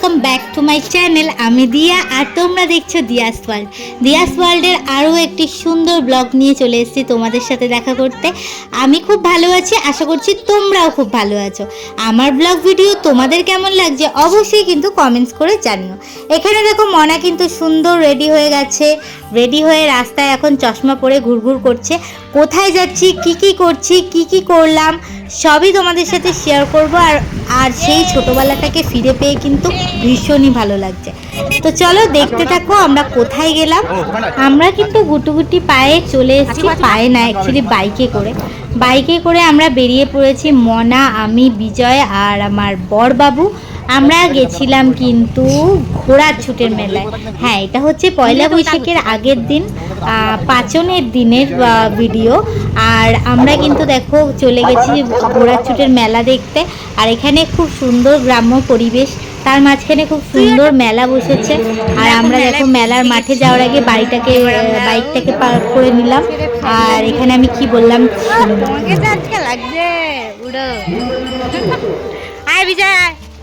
Welcome back to my channel আমি দিয়া, আর তোমরা দেখছ দিয়াস ওয়ার্ল্ড দিয়াস ওয়ার্ল্ডের আরও একটি সুন্দর ব্লগ নিয়ে চলে এসেছি তোমাদের সাথে দেখা করতে। আমি খুব ভালো আছি, আশা করছি তোমরাও খুব ভালো আছো। আমার ব্লগ ভিডিও তোমাদের কেমন লাগছে অবশ্যই কিন্তু কমেন্টস করে জানিও। এখানে দেখো মনা কিন্তু সুন্দর রেডি হয়ে গেছে। রেডি হয়ে রাস্তায় এখন চশমা পরে ঘুরঘুর করছে। কোথায় যাচ্ছি, কি কি করছি, কি কি করলাম, সবই তোমাদের সাথে শেয়ার করব। আর আর সেই ছোটোবেলাটাকে ফিরে পেয়ে কিন্তু ভীষণই ভালো লাগছে। তো চলো দেখতে থাকো আমরা কোথায় গেলাম। আমরা কিন্তু গুটুগুটি পায়ে চলে এসেছি, পায়ে না অ্যাকচুয়ালি বাইকে করে। বাইকে করে আমরা বেরিয়ে পড়েছি মনা, আমি, বিজয় আর আমার বরবাবু। আমরা গেছিলাম কিন্তু ঘোড়ার ছুটের মেলায়। হ্যাঁ এটা হচ্ছে পয়লা বৈশাখের আগের দিন পাঁচনের দিনের ভিডিও আর আমরা কিন্তু দেখো চলে গেছি ঘোড়ার ছুটের মেলা দেখতে। আর এখানে খুব সুন্দর গ্রাম্য পরিবেশ, তার মাঝখানে খুব সুন্দর মেলা বসেছে। আর আমরা দেখো মেলার মাঠে যাওয়ার আগে বাড়িটাকে বাইকটাকে পার্ক করে নিলাম। আর এখানে আমি কি বললাম? আয়, বিজয়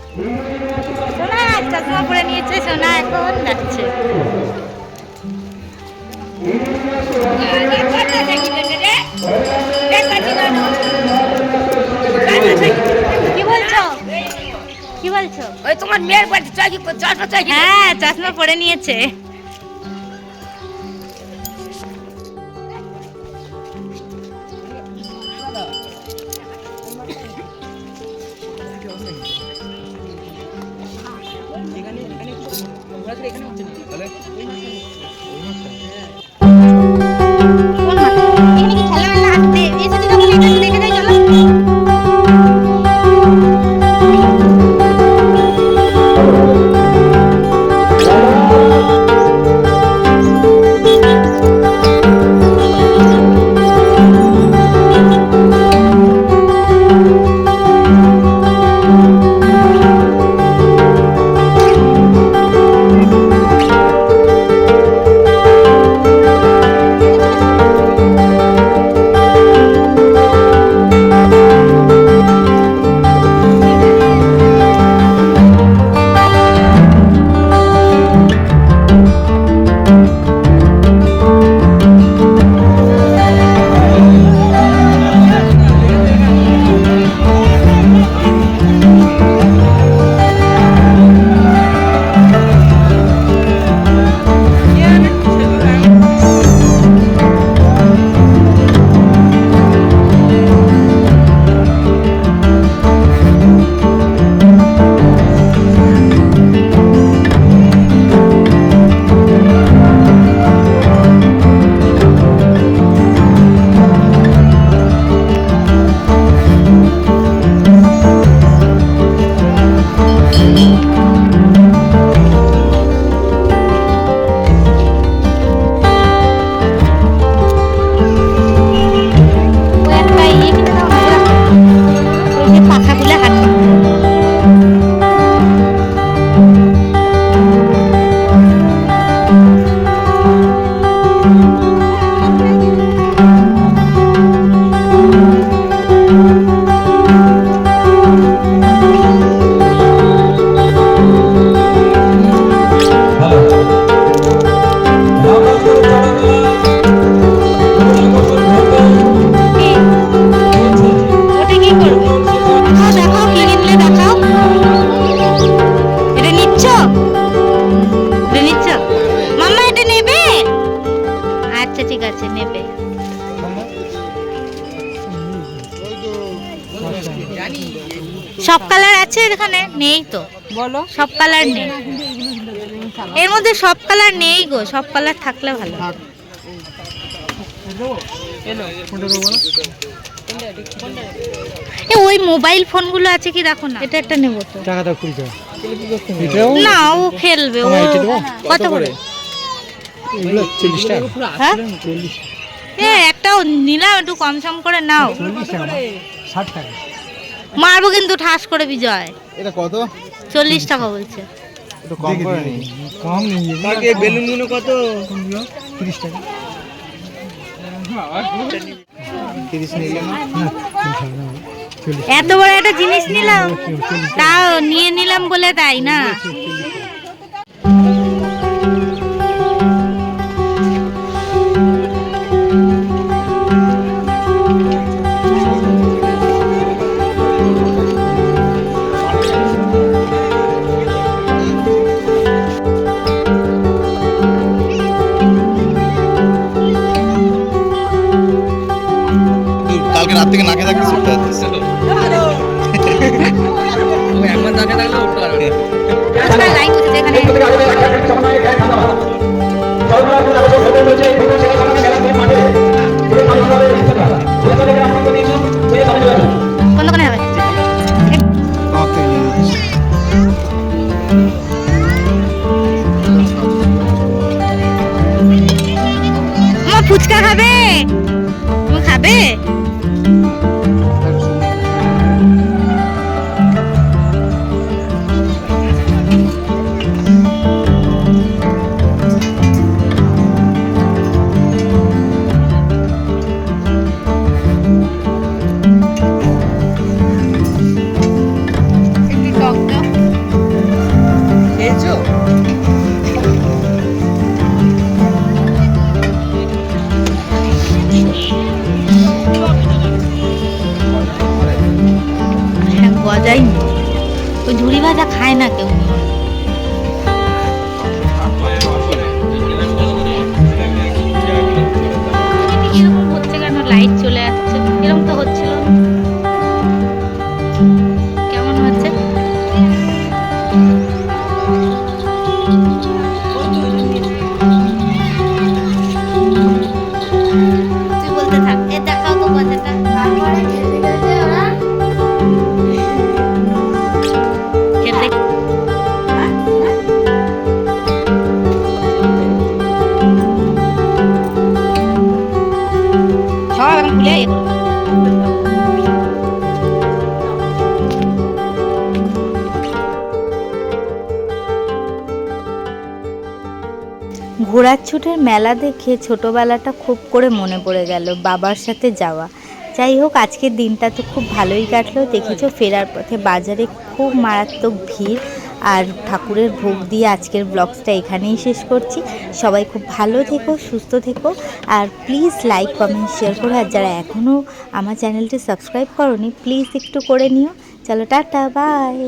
সোনা চশমা পরে নিয়েছে সোনা এখন যাচ্ছে। কি বলছো? কি বলছো? ওই তোমার মেয়ের বাড়ি চশমা হ্যাঁ চশমা পরে নিয়েছে। কোন এখানে নেই তো। বলো। সব কালার নেই। এর মধ্যে সব কালার নেই গো সব কালার থাকলে ভালো। এ ওই মোবাইল ফোনগুলো আছে কি? দেখো না। এটা একটা নেব তো। টাকা দাও কুড়ি টাকা। না ও খেলবে ও এটা দেবো? কত করে? এগুলো চল্লিশ টাকা হ্যাঁ? এ একটাও নিলাম একটু কম সম করে নাও। ষাট টাকা। মারবো কিন্তু ঠাস করে বিজয়। এটা কত? চল্লিশ টাকা বলছে। একটু কম করে নি কম নেই আগে বেলুনগুলো কত? তিরিশ টাকা। এত বড় একটা জিনিস নিলাম। তাও নিয়ে নিলাম বলে তাই না? খায় না কেউ এরকম হচ্ছে কেন? লাইট চলে এরকম তো কেমন হচ্ছে? ঘোড়ার ছুটের মেলা দেখে ছোটবেলাটা খুব করে মনে পড়ে গেল বাবার সাথে যাওয়া। যাই হোক, আজকের দিনটা তো খুব ভালোই কাটলো। দেখেছ, ফেরার পথে বাজারে খুব মারাত্মক ভিড় আর ঠাকুরের ভোগ দিয়ে আজকের ব্লগসটা এখানেই শেষ করছি। সবাই খুব ভালো থেকো, সুস্থ থেকো আর প্লিজ লাইক, কমেন্ট, শেয়ার করো। আর যারা এখনও আমার চ্যানেলটি সাবস্ক্রাইব করনি, প্লিজ একটু করে নিও। চলো, টাটা, বাই।